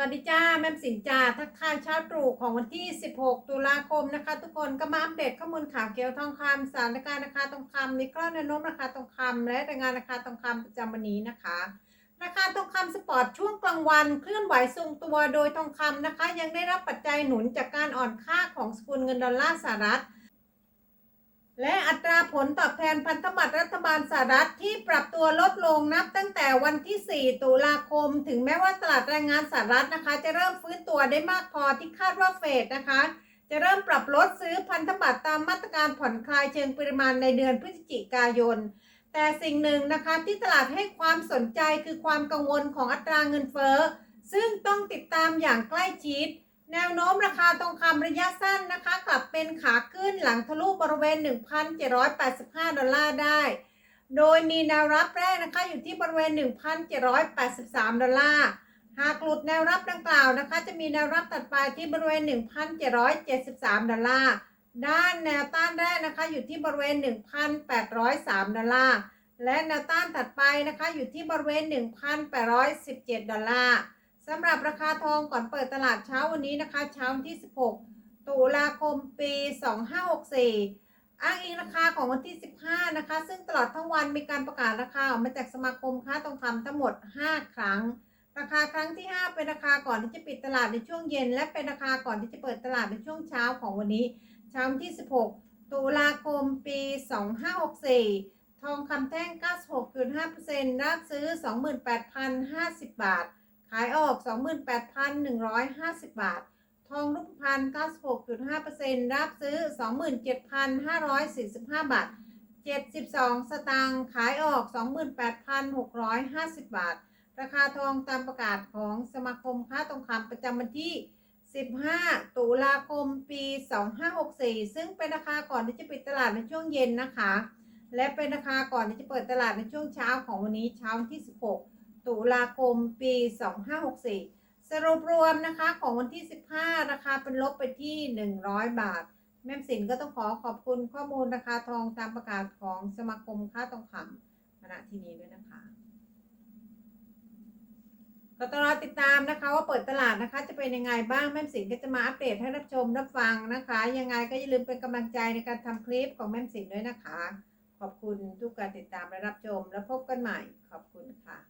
วัสดีจ้าแม่สินจ้าทักทายเช้าตรู่ของวันที่ 16 ตุลาคมนะคะ ทุกคนก็มาอัปเดตข้อมูลข่าวเกี่ยวทองคำสถานการณ์ราคาทองคำนิกรแนวโน้มราคาทองคำและรายงานราคาทองคำประจำวันนี้นะคะ ราคาทองคำสปอร์ตช่วงกลางวันเคลื่อนไหวทรงตัวโดยทองคำนะคะ ยังได้รับปัจจัยหนุนจากการอ่อนค่าของสกุลเงินดอลลาร์สหรัฐ และอัตราผลตอบแทนพันธบัตรรัฐบาลสหรัฐที่ปรับตัวลดลงนับตั้งแต่วันที่ 4 ตุลาคม ถึงแม้ว่าตลาดแรงงานสหรัฐนะคะ จะเริ่มฟื้นตัวได้มากพอที่คาดว่าเฟดนะคะ จะเริ่มปรับลดซื้อพันธบัตรตามมาตรการผ่อนคลายเชิงปริมาณในเดือนพฤศจิกายน แต่สิ่งหนึ่งนะคะที่ตลาดให้ความสนใจคือความกังวลของอัตราเงินเฟ้อซึ่งต้องติดตามอย่างใกล้ชิด แนวโน้มราคาทองคำระยะสั้นนะคะ กลับเป็นขาขึ้นหลังทะลุบริเวณ 1,785 ดอลลาร์ได้ โดยมีแนวรับแรกนะคะอยู่ที่บริเวณ 1,783 ดอลลาร์ หากหลุดแนวรับดังกล่าวนะคะ จะมีแนวรับตัดไปที่บริเวณ 1,773 ดอลลาร์ ด้านแนวต้านแรกนะคะอยู่ที่บริเวณ 1,803 ดอลลาร์ และแนวต้านถัดไปนะคะอยู่ที่บริเวณ 1,817 ดอลลาร์ สำหรับราคาทองก่อนเปิดตลาดเช้าวันนี้นะคะ เช้าวันที่ 16 ตุลาคมปี 2564 อ้างอิงราคาของวันที่ 15 นะคะ ซึ่งตลอดทั้งวันมีการประกาศราคาออกมาจากสมาคมค้าทองคำทั้งหมด 5 ครั้ง ราคาครั้งที่ 5 เป็นราคาก่อนที่จะปิดตลาดในช่วงเย็น และเป็นราคาก่อนที่จะเปิดตลาดในช่วงเช้าของวันนี้ เช้าวันที่ 16 ตุลาคมปี 2564 ทองคำแท่ง 96.5%รับซื้อ 28,050 บาท ขายออก 28,150 บาท ทองรูปพรรณ96.5%รับซื้อ 27,545 บาท 72 สตางค์ขายออก 28,650 บาท ราคาทองตามประกาศของสมาคมค้าทองคำประจำวันที่ 15 ตุลาคม ปี 2564 ซึ่งเป็นราคาก่อนที่จะปิดตลาดในช่วงเย็นนะคะ และเป็นราคาก่อนที่จะเปิดตลาดในช่วงเช้าของวันนี้เช้าที่ 16 ตุลาคมปี 2564 สรุปรวมนะคะของวันที่ 15 ราคาเป็นลบไปที่ 100 บาท แม่สินก็ต้องขอขอบคุณข้อมูลราคาทองตามประกาศของสมาคมค้าทองคำณที่นี้ด้วยนะคะก็ต้องรอติดตามนะคะว่าเปิดตลาดนะคะจะเป็นยังไงบ้างแม่สินก็จะมาอัปเดตให้รับชมรับฟังนะคะ ยังไงก็อย่าลืมเป็นกำลังใจในการทำคลิปของแม่สินด้วยนะคะ ขอบคุณทุกการติดตามและรับชม แล้วพบกันใหม่ขอบคุณค่ะ